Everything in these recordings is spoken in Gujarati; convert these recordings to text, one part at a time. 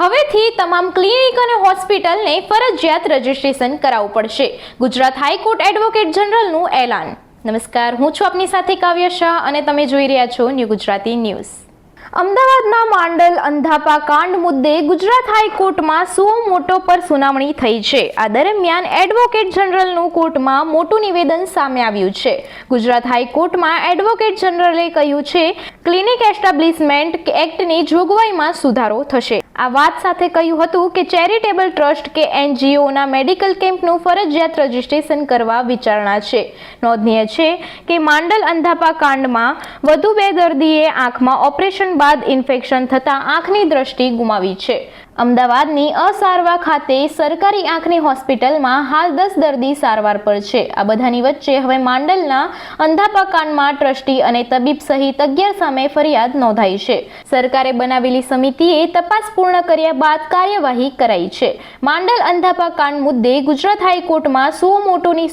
હવેથી તમામ ક્લિનિક અને હોસ્પિટલને ફરજિયાત રજીસ્ટ્રેશન કરાવવું પડશે. ગુજરાત હાઈકોર્ટ એડવોકેટ જનરલનું એલાન. નમસ્કાર, હું છું આપની સાથે કાવ્ય શાહ અને તમે જોઈ રહ્યા છો ન્યૂ ગુજરાતી ન્યૂઝ. અમદાવાદના માંડલ અંધાપા કાંડ મુદ્દે ગુજરાત હાઈકોર્ટમાં સો મોટો પર સુનાવણી થઈ છે. આ દરમિયાન એડવોકેટ જનરલનું કોર્ટમાં મોટું નિવેદન સામે આવ્યું છે. ગુજરાત હાઈકોર્ટમાં એડવોકેટ જનરલે કહ્યું છે, ક્લિનિક એસ્ટાબ્લિશમેન્ટ એક્ટની જોગવાઈમાં સુધારો થશે. આ વાત સાથે કહ્યું હતું કે ચેરિટેબલ ટ્રસ્ટ કે એનજીઓના મેડિકલ કેમ્પનું ફરજિયાત રજીસ્ટ્રેશન કરવા વિચારણા છે. નોંધનીય છે કે માંડલ અંધાપા કાંડમાં વધુ બે દર્દીએ આંખમાં ઓપરેશન બાદ ઇન્ફેક્શન થતાં આંખની દ્રષ્ટિ ગુમાવી છે. અમદાવાદની અસારવા ખાતે સરકારી આંખની હોસ્પિટલમાં હાલ દસ દર્દી સારવાર પર છે. આ બધાની વચ્ચે હવે માંડલના અંધાપા કાંડમાં ટ્રસ્ટી અને તબીબ સહિત અગિયાર સામે ફરિયાદ નોંધાઈ છે. સરકારે બનાવેલી સમિતિએ તપાસ પૂર્ણ કર્યા બાદ કાર્યવાહી કરાઈ છે. માંડલ અંધાપા કાંડ મુદ્દે ગુજરાત હાઈકોર્ટમાં સો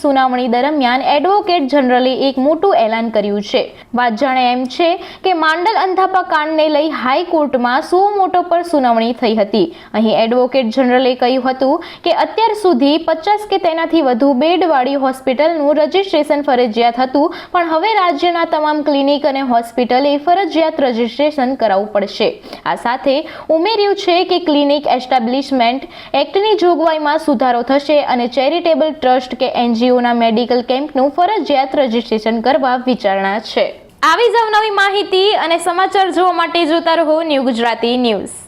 સુનાવણી દરમિયાન એડવોકેટ જનરલે એક મોટું એલાન કર્યું છે. વાત જાણે એમ છે કે માંડલ અંધાપા કાંડને લઈ હાઈકોર્ટમાં સો મોટો પર સુનાવણી થઈ હતી. અહીં એડવોકેટ જનરલે કહ્યું હતું કે અત્યાર સુધી પચાસ કે તેનાથી વધુ બેડવાળી હોસ્પિટલનું રજિસ્ટ્રેશન ફરજિયાત હતું, પણ હવે રાજ્યના તમામ ક્લિનિક અને હોસ્પિટલે ફરજિયાત રજિસ્ટ્રેશન કરાવવું પડશે. આ સાથે ઉમેર્યું છે કે ક્લિનિક એસ્ટાબ્લિશમેન્ટ એક્ટની જોગવાઈમાં સુધારો થશે અને ચેરિટેબલ ટ્રસ્ટ કે એનજીઓના મેડિકલ કેમ્પનું ફરજિયાત રજિસ્ટ્રેશન કરવા વિચારણા છે. આવી જ અવનવી માહિતી અને સમાચાર જોવા માટે જોતા રહો ન્યૂ ગુજરાતી ન્યૂઝ.